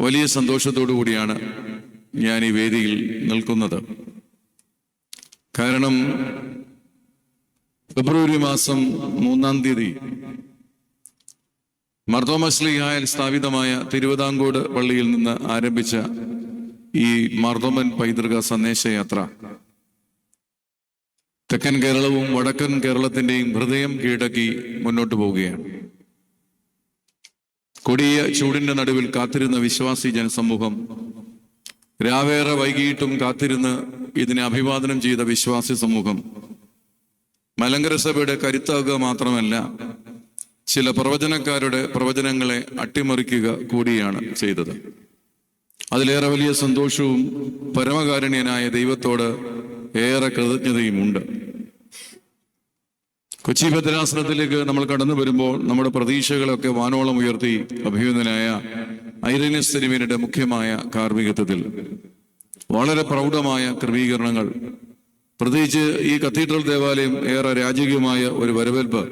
വലിയ സന്തോഷത്തോടു കൂടിയാണ് ഞാൻ ഈ വേദിയിൽ നിൽക്കുന്നത്. കാരണം ഫെബ്രുവരി മാസം മൂന്നാം തീയതി മർദ്ദോമശ്ലിയായാൽ സ്ഥാപിതമായ തിരുവിതാംകൂട് പള്ളിയിൽ നിന്ന് ആരംഭിച്ച ഈ മർദ്ദോമൻ പൈതൃക സന്ദേശയാത്ര. തെക്കൻ കേരളവും വടക്കൻ കേരളത്തിന്റെയും ഹൃദയം കീഴടക്കി മുന്നോട്ട് പോവുകയാണ്. കൊടിയ ചൂടിന്റെ നടുവിൽ കാത്തിരുന്ന വിശ്വാസി ജനസമൂഹം രാവേറെ വൈകിട്ടും കാത്തിരുന്ന് ഇതിനെ അഭിവാദനം ചെയ്ത വിശ്വാസി സമൂഹം മലങ്കര സഭയുടെ കരുത്താകുക മാത്രമല്ല ചില പ്രവചനക്കാരുടെ പ്രവചനങ്ങളെ അട്ടിമറിക്കുക കൂടിയാണ് ചെയ്തത്. അതിലേറെ വലിയ സന്തോഷവും പരമകാരുണ്യനായ ദൈവത്തോട് ഏറെ കൃതജ്ഞതയുമുണ്ട്. കൊച്ചി ഭദ്രാസനത്തിലേക്ക് നമ്മൾ കടന്നു വരുമ്പോൾ നമ്മുടെ പ്രതീക്ഷകളൊക്കെ വാനോളം ഉയർത്തി അഭിനന്ദനായ ഐറനസ് തിരുമേനിയുടെ മുഖ്യമായ കാർമ്മികത്വത്തിൽ വളരെ പ്രൗഢമായ ക്രമീകരണങ്ങൾ. പ്രത്യേകിച്ച് ഈ കത്തീഡ്രൽ ദേവാലയം ഏറെ രാജകീയമായ ഒരു വരവേൽപ്പ്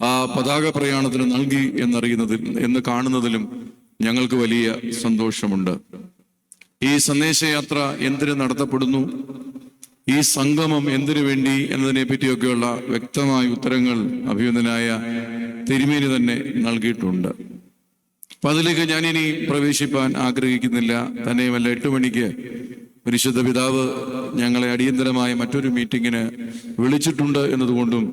ആ പതാക പ്രയാണത്തിന് നൽകി എന്നറിയുന്നതിൽ എന്ന് കാണുന്നതിലും ഞങ്ങൾക്ക് വലിയ സന്തോഷമുണ്ട്. ഈ സന്ദേശയാത്ര എന്തിന് നടത്തപ്പെടുന്നു? ഈ സംഗമം എന്തിനു വേണ്ടി എന്നതിനെ പറ്റിയൊക്കെയുള്ള വ്യക്തമായ ഉത്തരങ്ങൾ അഭിനന്ദനായ തിരുമേനി തന്നെ നൽകിയിട്ടുണ്ട്. അപ്പൊ അതിലേക്ക് ഞാനിനി പ്രവേശിപ്പാൻ ആഗ്രഹിക്കുന്നില്ല. തന്നെയുമല്ല എട്ട് മണിക്ക് പരിശുദ്ധ പിതാവ് ഞങ്ങളെ അടിയന്തരമായ മറ്റൊരു മീറ്റിങ്ങിന് വിളിച്ചിട്ടുണ്ട് എന്നതുകൊണ്ടും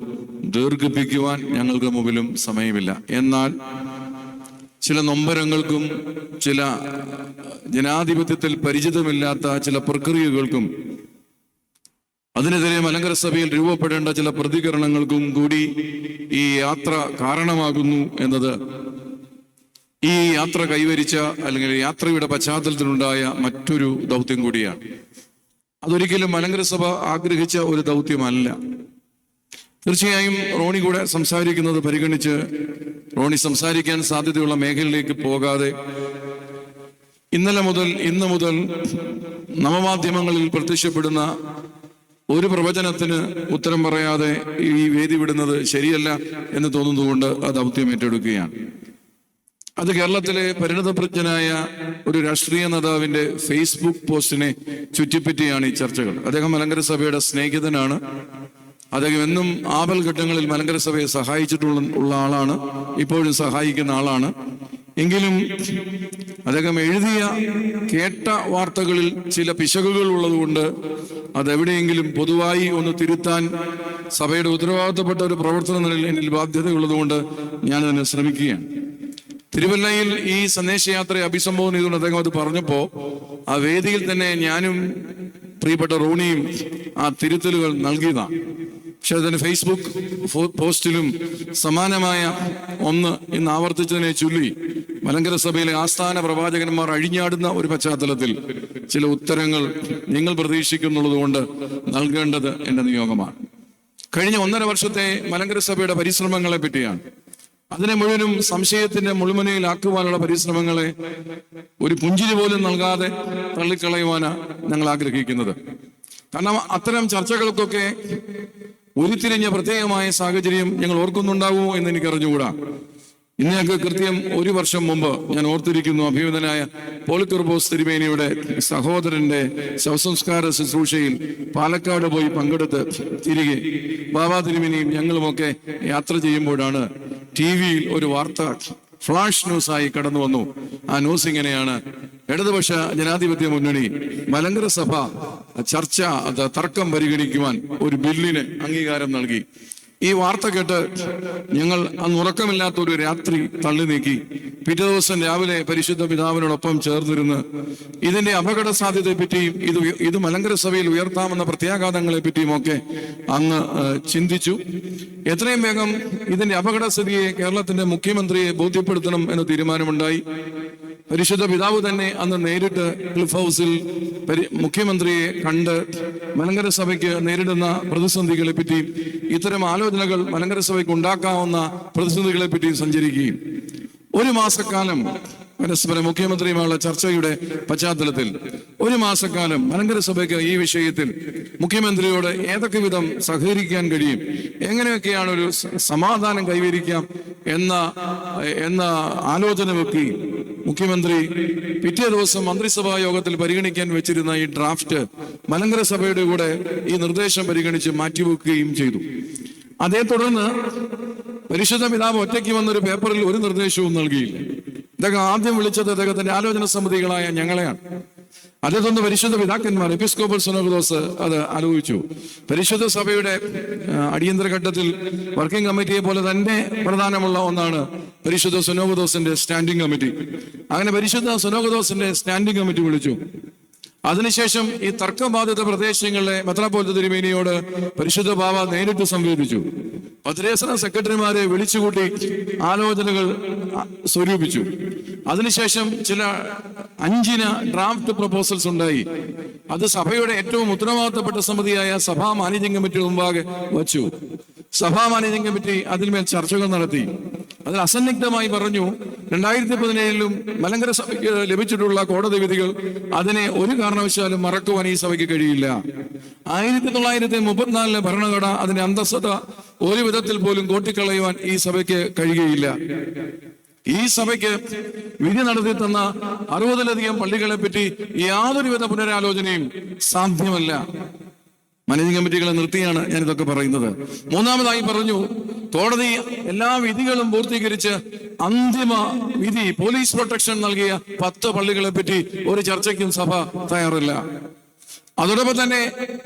ദീർഘിപ്പിക്കുവാൻ ഞങ്ങൾക്ക് മുമ്പിലും സമയമില്ല. എന്നാൽ ചില നൊമ്പരങ്ങൾക്കും ചില ജനാധിപത്യത്തിൽ പരിചിതമില്ലാത്ത ചില പ്രക്രിയകൾക്കും അതിനെതിരെ മലങ്കര സഭയിൽ രൂപപ്പെടേണ്ട ചില പ്രതികരണങ്ങൾക്കും കൂടി ഈ യാത്ര കാരണമാകുന്നു എന്നത് ഈ യാത്ര കൈവരിച്ച അല്ലെങ്കിൽ യാത്രയുടെ പശ്ചാത്തലത്തിലുണ്ടായ മറ്റൊരു ദൗത്യം കൂടിയാണ്. അതൊരിക്കലും മലങ്കര സഭ ആഗ്രഹിച്ച ഒരു ദൗത്യമല്ല. തീർച്ചയായും റോണി കൂടെ സംസാരിക്കുന്നത് പരിഗണിച്ച് റോണി സംസാരിക്കാൻ സാധ്യതയുള്ള മേഖലയിലേക്ക് പോകാതെ ഇന്നലെ മുതൽ ഇന്ന് മുതൽ നവമാധ്യമങ്ങളിൽ പ്രത്യക്ഷപ്പെടുന്ന ഒരു പ്രവചനത്തിന് ഉത്തരം പറയാതെ ഈ വേദി വിടുന്നത് ശരിയല്ല എന്ന് തോന്നുന്നതുകൊണ്ട് അത് ദൗത്യം ഏറ്റെടുക്കുകയാണ്. അത് കേരളത്തിലെ പരിണതപ്രജ്ഞനായ ഒരു രാഷ്ട്രീയ നേതാവിന്റെ ഫേസ്ബുക്ക് പോസ്റ്റിനെ ചുറ്റിപ്പറ്റിയാണ് ഈ ചർച്ചകൾ. അദ്ദേഹം മലങ്കര സഭയുടെ സ്നേഹിതനാണ്. അദ്ദേഹം എന്നും ആപൽ ഘട്ടങ്ങളിൽ മലങ്കര സഭയെ സഹായിച്ചിട്ടുള്ള ഉള്ള ആളാണ്. ഇപ്പോഴും സഹായിക്കുന്ന ആളാണ്. എങ്കിലും അദ്ദേഹം എഴുതിയ കേട്ട വാർത്തകളിൽ ചില പിശകുകൾ ഉള്ളതുകൊണ്ട് അതെവിടെയെങ്കിലും പൊതുവായി ഒന്ന് തിരുത്താൻ സഭയുടെ ഉത്തരവാദിത്തപ്പെട്ട ഒരു പ്രവർത്തന നിലയിൽ എന്നിൽ ബാധ്യതയുള്ളതുകൊണ്ട് ഞാൻ അതിനെ ശ്രമിക്കുകയാണ്. തിരുവല്ലയിൽ ഈ സന്ദേശയാത്രയെ അഭിസംബോധന ചെയ്തുകൊണ്ട് അദ്ദേഹം അത് പറഞ്ഞപ്പോ ആ വേദിയിൽ തന്നെ ഞാനും പ്രിയപ്പെട്ട റോണിയും ആ തിരുത്തലുകൾ നൽകിയതാണ്. പക്ഷെ അതിന് ഫേസ്ബുക്ക് പോസ്റ്റിലും സമാനമായ ഒന്ന് ഇന്ന് ആവർത്തിച്ചതിനെ ചൊല്ലി മലങ്കര സഭയിലെ ആസ്ഥാന പ്രവാചകന്മാർ അഴിഞ്ഞാടുന്ന ഒരു പശ്ചാത്തലത്തിൽ ചില ഉത്തരങ്ങൾ നിങ്ങൾ പ്രതീക്ഷിക്കുന്നുള്ളത് കൊണ്ട് നൽകേണ്ടത് എന്റെ നിയോഗമാണ്. കഴിഞ്ഞ ഒന്നര വർഷത്തെ മലങ്കര സഭയുടെ പരിശ്രമങ്ങളെ പറ്റിയാണ്. അതിനെ മുഴുവനും സംശയത്തിന്റെ മുൾമുനയിലാക്കുവാനുള്ള പരിശ്രമങ്ങളെ ഒരു പുഞ്ചിരി പോലും നൽകാതെ തള്ളിക്കളയുവാനാണ് ഞങ്ങൾ ആഗ്രഹിക്കുന്നത്. കാരണം അത്തരം ചർച്ചകൾക്കൊക്കെ ഉരുത്തിരിഞ്ഞ പ്രത്യേകമായ സാഹചര്യം ഞങ്ങൾ ഓർക്കുന്നുണ്ടാവുമോ എന്ന് എനിക്ക് അറിഞ്ഞുകൂടാ ഇന്ന് ഞങ്ങൾക്ക് കൃത്യം ഒരു വർഷം മുമ്പ് ഞാൻ ഓർത്തിരിക്കുന്നു അഭിമതനായ പോളിക്കുർബോസ് തിരുമേനിയുടെ സഹോദരന്റെ ശവസംസ്കാര ശുശ്രൂഷയിൽ പാലക്കാട് പോയി പങ്കെടുത്ത് തിരികെ ബാബാ തിരുമേനിയും ഞങ്ങളുമൊക്കെ യാത്ര ചെയ്യുമ്പോഴാണ് ടി വിയിൽ ഒരു വാർത്ത ഫ്ലാഷ് ന്യൂസായി കടന്നു വന്നു. ആ ന്യൂസ് ഇങ്ങനെയാണ്. ഇടതുപക്ഷ ജനാധിപത്യ മുന്നണി മലങ്കര സഭ ചർച്ച തർക്കം പരിഗണിക്കുവാൻ ഒരു ബില്ലിന് അംഗീകാരം നൽകി. ഈ വാർത്ത കേട്ട് ഞങ്ങൾ അന്ന് ഉറക്കമില്ലാത്ത ഒരു രാത്രി തള്ളി നീക്കി. പിറ്റേ ദിവസം രാവിലെ പരിശുദ്ധ പിതാവിനോടൊപ്പം ചേർന്നിരുന്ന് ഇതിന്റെ അപകട സാധ്യതയെ പറ്റിയും ഇത് ഇത് മലങ്കര സഭയിൽ ഉയർത്താമെന്ന പ്രത്യാഘാതങ്ങളെ പറ്റിയും ഒക്കെ അങ്ങ് ചിന്തിച്ചു. എത്രയും വേഗം ഇതിന്റെ അപകടസ്ഥിതിയെ കേരളത്തിന്റെ മുഖ്യമന്ത്രിയെ ബോധ്യപ്പെടുത്തണം എന്ന തീരുമാനമുണ്ടായി. പരിശുദ്ധ പിതാവ് തന്നെ അന്ന് നേരിട്ട് ക്ലിഫ് ഹൗസിൽ മുഖ്യമന്ത്രിയെ കണ്ട് മലങ്കര സഭയ്ക്ക് നേരിടുന്ന പ്രതിസന്ധികളെ പറ്റി ഇത്തരം ആലോചനകൾ മലങ്കര സഭയ്ക്ക് ഉണ്ടാക്കാവുന്ന പ്രതിസന്ധികളെ പറ്റി സഞ്ചരിക്കുകയും. ഒരു മാസക്കാലം പരസ്പര മുഖ്യമന്ത്രിയുമായുള്ള ചർച്ചയുടെ പശ്ചാത്തലത്തിൽ ഒരു മാസക്കാലം മലങ്കര സഭയ്ക്ക് ഈ വിഷയത്തിൽ മുഖ്യമന്ത്രിയോട് ഏതൊക്കെ വിധം സഹകരിക്കാൻ കഴിയും എങ്ങനെയൊക്കെയാണ് ഒരു സമാധാനം കൈവരിക്കാം എന്ന എന്ന ആലോചന മുഖ്യമന്ത്രി പിറ്റേ ദിവസം മന്ത്രിസഭാ യോഗത്തിൽ പരിഗണിക്കാൻ വെച്ചിരുന്ന ഈ ഡ്രാഫ്റ്റ് മലങ്കര സഭയുടെ കൂടെ ഈ നിർദ്ദേശം പരിഗണിച്ച് മാറ്റിവെക്കുകയും ചെയ്തു. അതേ തുടർന്ന് പരിശുദ്ധ പിതാവ് ഒറ്റയ്ക്ക് വന്നൊരു പേപ്പറിൽ ഒരു നിർദ്ദേശവും നൽകിയില്ല. ഇദ്ദേഹം ആദ്യം വിളിച്ചത് അദ്ദേഹത്തിന്റെ ആലോചന സമിതികളായ ഞങ്ങളെയാണ്. അദ്ദേഹത്തിന് പരിശുദ്ധ പിതാക്കന്മാർ എപ്പിസ്കോപ്പൽ സുനോദോസ് അത് ആലോചിച്ചു. പരിശുദ്ധ സഭയുടെ അടിയന്തര ഘട്ടത്തിൽ വർക്കിംഗ് കമ്മിറ്റിയെ പോലെ തന്നെ പ്രധാനമുള്ള ഒന്നാണ് പരിശുദ്ധ സുനോഗദോസിന്റെ സ്റ്റാൻഡിംഗ് കമ്മിറ്റി. അങ്ങനെ പരിശുദ്ധ സുനോഗദോസിന്റെ സ്റ്റാൻഡിംഗ് കമ്മിറ്റി വിളിച്ചു. അതിനുശേഷം ഈ തർക്കബാധിത പ്രദേശങ്ങളിലെ മെത്രാപോലിത്ത തിരുമേനിയോട് പരിശുദ്ധ ബാബ നേരിട്ട് സംവേദിച്ചു ഭദ്രേസന സെക്രട്ടറിമാരെ വിളിച്ചുകൂട്ടി ആലോചനകൾ സ്വരൂപിച്ചു. അതിനുശേഷം ചില അഞ്ചിന ഡ്രാഫ്റ്റ് പ്രപ്പോസൽസ് ഉണ്ടായി. അത് സഭയുടെ ഏറ്റവും ഉത്തരവാദിത്തപ്പെട്ട സമിതിയായ സഭാ മാനേജിംഗ് കമ്മിറ്റി മുമ്പാകെ വച്ചു. സഭാ മാനേജിംഗ് കമ്മിറ്റി അതിന്മേൽ ചർച്ചകൾ നടത്തി. അതിൽ അസന്നിഗ്ധമായി പറഞ്ഞു രണ്ടായിരത്തി പതിനേഴിലും മലങ്കര സഭയ്ക്ക് ലഭിച്ചിട്ടുള്ള കോടതി വിധികൾ അതിനെ ഒരു കാരണവശാലും മറക്കുവാൻ ഈ സഭയ്ക്ക് കഴിയില്ല. ആയിരത്തി തൊള്ളായിരത്തി മുപ്പത്തിനാലിലെ ഭരണഘടന അതിന്റെ അന്തസ്സത ഒരു വിധത്തിൽ പോലും കോട്ടിക്കളയുവാൻ ഈ സഭയ്ക്ക് കഴിയുകയില്ല. ഈ സഭയ്ക്ക് വിധി നടത്തി തന്ന അറുപതിലധികം പള്ളികളെ പറ്റി യാതൊരുവിധ പുനരാലോചനയും സാധ്യമല്ല. മാനേജിംഗ് കമ്മിറ്റികളെ നിർത്തിയാണ് ഞാൻ ഇതൊക്കെ പറയുന്നത്. മൂന്നാമതായി പറഞ്ഞു കോടതി എല്ലാ വിധികളും പൂർത്തീകരിച്ച് അന്തിമ വിധി പോലീസ് പ്രൊട്ടക്ഷൻ നൽകിയ പത്ത് പള്ളികളെ പറ്റി ഒരു ചർച്ചയ്ക്കും സഭ തയ്യാറില്ല. അതോടൊപ്പം തന്നെ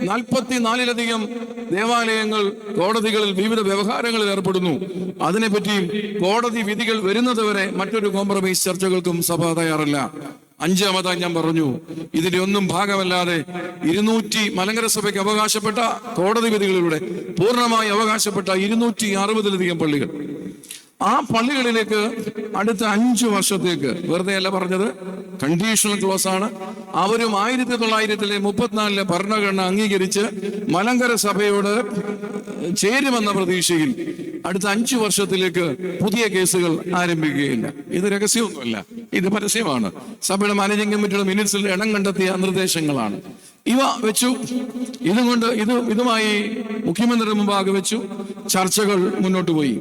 നാൽപ്പത്തിനാലിലധികം ദേവാലയങ്ങൾ കോടതികളിൽ വിവിധ വ്യവഹാരങ്ങളിൽ ഏർപ്പെടുന്നു. അതിനെപ്പറ്റിയും കോടതി വിധികൾ വരുന്നത് വരെ മറ്റൊരു കോംപ്രമൈസ് ചർച്ചകൾക്കും സഭ തയ്യാറല്ല. അഞ്ചാമതായി ഞാൻ പറഞ്ഞു ഇതിന്റെ ഒന്നും ഭാഗമല്ലാതെ ഇരുന്നൂറ്റി മലങ്കര സഭയ്ക്ക് അവകാശപ്പെട്ട കോടതി വിധികളിലൂടെ പൂർണമായി അവകാശപ്പെട്ട ഇരുന്നൂറ്റി അറുപതിലധികം പള്ളികൾ. ആ പള്ളികളിലേക്ക് അടുത്ത അഞ്ച് വർഷത്തേക്ക് വെറുതെ അല്ല പറഞ്ഞത്. കണ്ടീഷണൽ ക്ലോസ് ആണ്. അവരും ആയിരത്തി തൊള്ളായിരത്തിലെ മുപ്പത്തിനാലിലെ ഭരണഘടന അംഗീകരിച്ച് മലങ്കര സഭയോട് ചേരുമെന്ന പ്രതീക്ഷയിൽ അടുത്ത അഞ്ചു വർഷത്തിലേക്ക് പുതിയ കേസുകൾ ആരംഭിക്കുകയില്ല. ഇത് രഹസ്യമൊന്നുമല്ല. ഇത് പരസ്യമാണ്. സഭയുടെ മാനേജിംഗ് കമ്മിറ്റിയുടെ മിനിറ്റ്സിൽ ഇടം കണ്ടെത്തിയ നിർദ്ദേശങ്ങളാണ്. ഇവ വെച്ചു. ഇതുകൊണ്ട് ഇത് ഇതുമായി മുഖ്യമന്ത്രിയുടെ മുമ്പാകെ വെച്ചു. ചർച്ചകൾ മുന്നോട്ട് പോയി.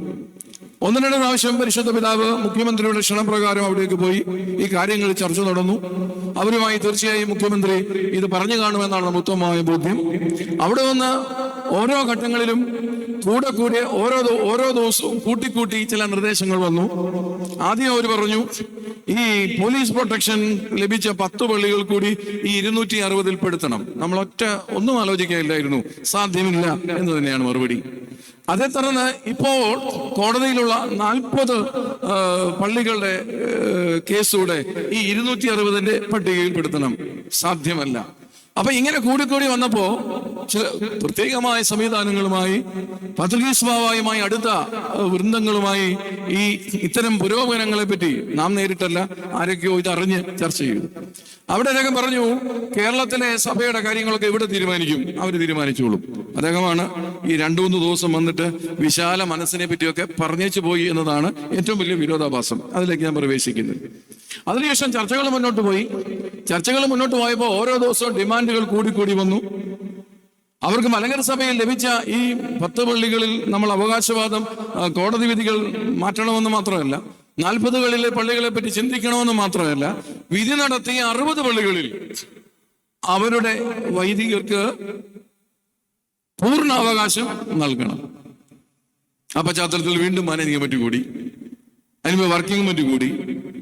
ഒന്ന് രണ്ട് പ്രാവശ്യം പരിശുദ്ധ പിതാവ് മുഖ്യമന്ത്രിയുടെ ക്ഷണപ്രകാരം അവിടേക്ക് പോയി ഈ കാര്യങ്ങൾ ചർച്ച നടന്നു. അവരുമായി തീർച്ചയായും മുഖ്യമന്ത്രി ഇത് പറഞ്ഞു കാണുമെന്നാണ് ഉത്തമമായ ബോധ്യം. അവിടെ വന്ന് ഓരോ ഘട്ടങ്ങളിലും കൂടെ കൂടെ ഓരോ ഓരോ ദിവസവും കൂട്ടിക്കൂട്ടി ചില നിർദ്ദേശങ്ങൾ വന്നു. ആദ്യം അവർ പറഞ്ഞു ഈ പോലീസ് പ്രൊട്ടക്ഷൻ ലഭിച്ച പത്ത് പള്ളികൾ കൂടി ഈ ഇരുന്നൂറ്റി അറുപതിൽ പെടുത്തണം. നമ്മൾ ഒറ്റ ഒന്നും ആലോചിക്കാനില്ലായിരുന്നു സാധ്യമില്ല എന്ന് തന്നെയാണ് മറുപടി. അതേ തുടർന്ന് ഇപ്പോൾ കോടതിയിലുള്ള നാൽപ്പത് പള്ളികളുടെ കേസുകൂടെ ഈ ഇരുന്നൂറ്റി അറുപതിന്റെ പട്ടികയിൽ പെടുത്തണം സാധ്യമല്ല. അപ്പൊ ഇങ്ങനെ കൂടിക്കൂടി വന്നപ്പോ ചില പ്രത്യേകമായ സംവിധാനങ്ങളുമായി പത്രികീസ്വാവുമായി അടുത്ത വൃന്ദങ്ങളുമായി ഈ ഇത്തരം പുരോഗമനങ്ങളെ പറ്റി നാം നേരിട്ടല്ല ആരൊക്കെയോ ഇത് അറിഞ്ഞ് ചർച്ച ചെയ്തു. അവിടെ അദ്ദേഹം പറഞ്ഞു കേരളത്തിലെ സഭയുടെ കാര്യങ്ങളൊക്കെ ഇവിടെ തീരുമാനിക്കും അവർ തീരുമാനിച്ചോളും. അദ്ദേഹമാണ് ഈ രണ്ടു മൂന്ന് ദിവസം വന്നിട്ട് വിശാല മനസ്സിനെ പറ്റിയൊക്കെ പറഞ്ഞേച്ചു പോയി എന്നതാണ് ഏറ്റവും വലിയ വിരോധാഭാസം. അതിലേക്ക് ഞാൻ പ്രവേശിക്കുന്നത് അതിനുശേഷം ചർച്ചകൾ മുന്നോട്ട് പോയി. ചർച്ചകൾ മുന്നോട്ട് പോയപ്പോൾ ഓരോ ദിവസവും ഡിമാൻഡുകൾ കൂടിക്കൂടി വന്നു. അവർക്ക് മലങ്കര സഭയിൽ ലഭിച്ച ഈ പത്ത് പള്ളികളിൽ നമ്മൾ അവകാശവാദം കോടതി വിധികൾ മാറ്റണമെന്ന് മാത്രമല്ല നാൽപ്പതുകളിലെ പള്ളികളെ പറ്റി ചിന്തിക്കണമെന്ന് മാത്രമല്ല വിധി നടത്തിയ അറുപത് പള്ളികളിൽ അവരുടെ വൈദികർക്ക് പൂർണ അവകാശം നൽകണം. ആ പശ്ചാത്തലത്തിൽ വീണ്ടും മാനേജിംഗ് കമ്മിറ്റി കൂടി അതിന് വർക്കിംഗ് കമ്മിറ്റി കൂടി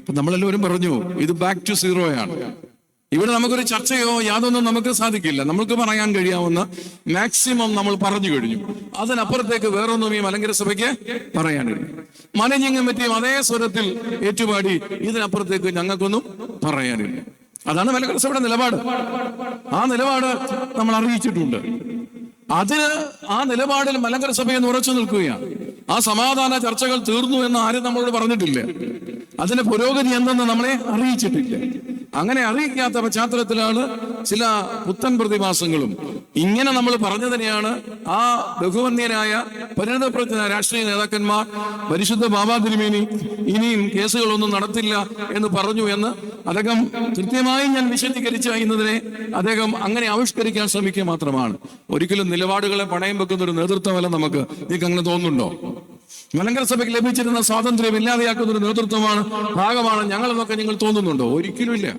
നമ്മളെല്ലാവരും പറഞ്ഞു ഇത് ബാക്ക് ടു സീറോയാണ് ഇവിടെ നമുക്കൊരു ചർച്ചയോ യാതൊന്നും നമുക്ക് സാധിക്കില്ല. നമുക്ക് പറയാൻ കഴിയാവുന്ന മാക്സിമം നമ്മൾ പറഞ്ഞു കഴിഞ്ഞു. അതിനപ്പുറത്തേക്ക് വേറൊന്നും ഈ മലങ്കര സഭയ്ക്ക് പറയാനില്ല. മാനേജിംഗ് പറ്റിയും അതേ സ്വരത്തിൽ ഏറ്റുപാടി ഇതിനപ്പുറത്തേക്ക് ഞങ്ങൾക്കൊന്നും പറയാനില്ല. അതാണ് മലങ്കര സഭയുടെ നിലപാട്. ആ നിലപാട് നമ്മൾ അറിയിച്ചിട്ടുണ്ട്. അതിന് ആ നിലപാടിൽ മലങ്കര സഭയെന്ന് ഉറച്ചു നിൽക്കുകയാണ്. ആ സമാധാന ചർച്ചകൾ തീർന്നു എന്ന് ആരും നമ്മളോട് പറഞ്ഞിട്ടില്ല. അതിന്റെ പുരോഗതി എന്തെന്ന് നമ്മളെ അറിയിച്ചിട്ടില്ല. അങ്ങനെ അറിയിക്കാത്ത പശ്ചാത്തലത്തിലാണ് ചില പുത്തൻ പ്രതിഭാസങ്ങളും. ഇങ്ങനെ നമ്മൾ പറഞ്ഞതിനെയാണ് ആ ബഹുവന്യനായ പരിണതപ്രജ്ഞ രാഷ്ട്രീയ നേതാക്കന്മാർ പരിശുദ്ധ ബാബാ തിരുമേനി ഇനിയും കേസുകളൊന്നും നടത്തില്ല എന്ന് പറഞ്ഞു എന്ന് അദ്ദേഹം കൃത്യമായി ഞാൻ വിശദീകരിച്ച എന്നതിനെ അദ്ദേഹം അങ്ങനെ ആവിഷ്കരിക്കാൻ ശ്രമിക്കുക മാത്രമാണ്. ഒരിക്കലും നിലപാടുകളെ പണയം വെക്കുന്ന ഒരു നേതൃത്വമല്ല നമുക്ക്. നിങ്ങൾക്ക് അങ്ങനെ തോന്നുന്നുണ്ടോ? മലങ്കര സഭയ്ക്ക് ലഭിച്ചിരുന്ന സ്വാതന്ത്ര്യം ഇല്ലാതെയാക്കുന്ന ഒരു നേതൃത്വമാണ് ഭാഗമാണ് ഞങ്ങളെന്നൊക്കെ നിങ്ങൾ തോന്നുന്നുണ്ടോ? ഒരിക്കലുമില്ല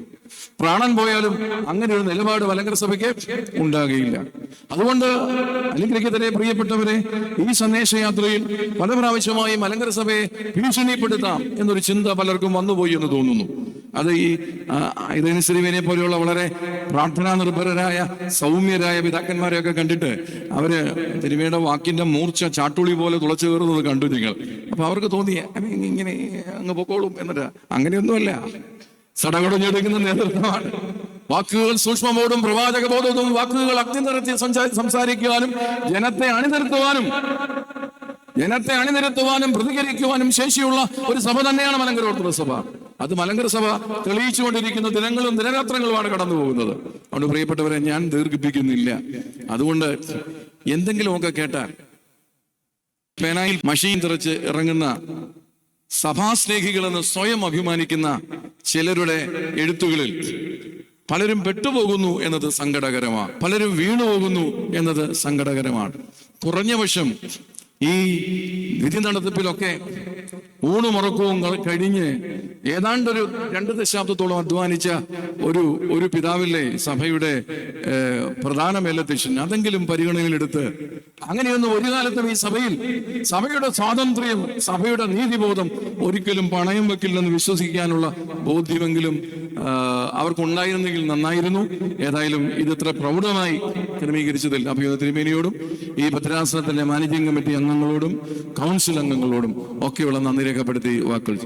പ്രാണൻ പോയാലും അങ്ങനെ ഒരു നിലപാട് മലങ്കര സഭയ്ക്ക് ഉണ്ടാകുകയില്ല. അതുകൊണ്ട് അനുഗ്രഹിക്കത്തിലെ പ്രിയപ്പെട്ടവരെ ഈ സന്ദേശയാത്രയിൽ പല പ്രാവശ്യമായി മലങ്കര സഭയെ ഭീഷണിപ്പെടുത്താം എന്നൊരു ചിന്ത പലർക്കും വന്നുപോയി എന്ന് തോന്നുന്നു. അത് ഈ ഇതനുസരിവിനെ പോലെയുള്ള വളരെ പ്രാർത്ഥനാ നിർഭരരായ സൗമ്യരായ പിതാക്കന്മാരെയൊക്കെ കണ്ടിട്ട് അവർ തിരുമയുടെ വാക്കിന്റെ മൂർച്ച ചാട്ടുളി പോലെ തുളച്ചു കയറുന്നത് കണ്ടു നിങ്ങൾ. അപ്പൊ അവർക്ക് തോന്നി ഇങ്ങനെ അങ്ങ് പൊക്കോളും എന്നിട്ട് അങ്ങനെയൊന്നുമല്ല. സടകടഞ്ഞെടുക്കുന്ന നേതൃത്വമാണ്. വാക്കുകൾ സൂക്ഷ്മബോധം പ്രവാചക ബോധവും വാക്കുകൾ അഗ്നി നിറത്തി സംസാ- സംസാരിക്കുവാനും ജനത്തെ അണിനിരത്തുവാനും ജനത്തെ അണിനിരത്തുവാനും പ്രതികരിക്കുവാനും ശേഷിയുള്ള ഒരു സഭ തന്നെയാണ് മലങ്കര ഓർത്തഡോക്സ് സഭ. അത് മലങ്കര സഭ തെളിയിച്ചുകൊണ്ടിരിക്കുന്ന ദിനങ്ങളും ദിനരാത്രങ്ങളുമാണ് കടന്നു പോകുന്നത് അതുകൊണ്ട് പ്രിയപ്പെട്ടവരെ ഞാൻ ദീർഘിപ്പിക്കുന്നില്ല. അതുകൊണ്ട് എന്തെങ്കിലുമൊക്കെ കേട്ടാൽ പേനായിൽ മഷീൻ തിറച്ച് ഇറങ്ങുന്ന സഭാസ്നേഹികളെന്ന് സ്വയം അഭിമാനിക്കുന്ന ചിലരുടെ എഴുത്തുകളിൽ പലരും പെട്ടുപോകുന്നു എന്നത് സങ്കടകരമാണ് പലരും വീണുപോകുന്നു എന്നത് സങ്കടകരമാണ്. കുറഞ്ഞ പക്ഷം ഈ വിധി നടത്തിപ്പിലൊക്കെ ഊണുമുറക്കവും കഴിഞ്ഞ് ഏതാണ്ടൊരു രണ്ട് ദശാബ്ദത്തോളം അധ്വാനിച്ച ഒരു ഒരു പിതാവില്ലേ സഭയുടെ പ്രധാന മേലധ്യക്ഷൻ. അതെങ്കിലും പരിഗണനയിലെടുത്ത് അങ്ങനെയൊന്നും ഒരു കാലത്തും ഈ സഭയിൽ സഭയുടെ സ്വാതന്ത്ര്യം സഭയുടെ നീതിബോധം ഒരിക്കലും പണയം വെക്കില്ലെന്ന് വിശ്വസിക്കാനുള്ള ബോധ്യമെങ്കിലും അവർക്കുണ്ടായിരുന്നെങ്കിൽ നന്നായിരുന്നു. ഏതായാലും ഇത് ഇത്ര പ്രൗഢമായി ക്രമീകരിച്ചതിൽ അഭിയോഗ തിരുമേനിയോടും ഈ ഭദ്രാസനത്തിന്റെ മാനേജിംഗ് കമ്മിറ്റി അംഗങ്ങളോടും കൗൺസിൽ അംഗങ്ങളോടും ഒക്കെയുള്ള നന്ദി രേഖപ്പെടുത്തി വാക്കുകൾ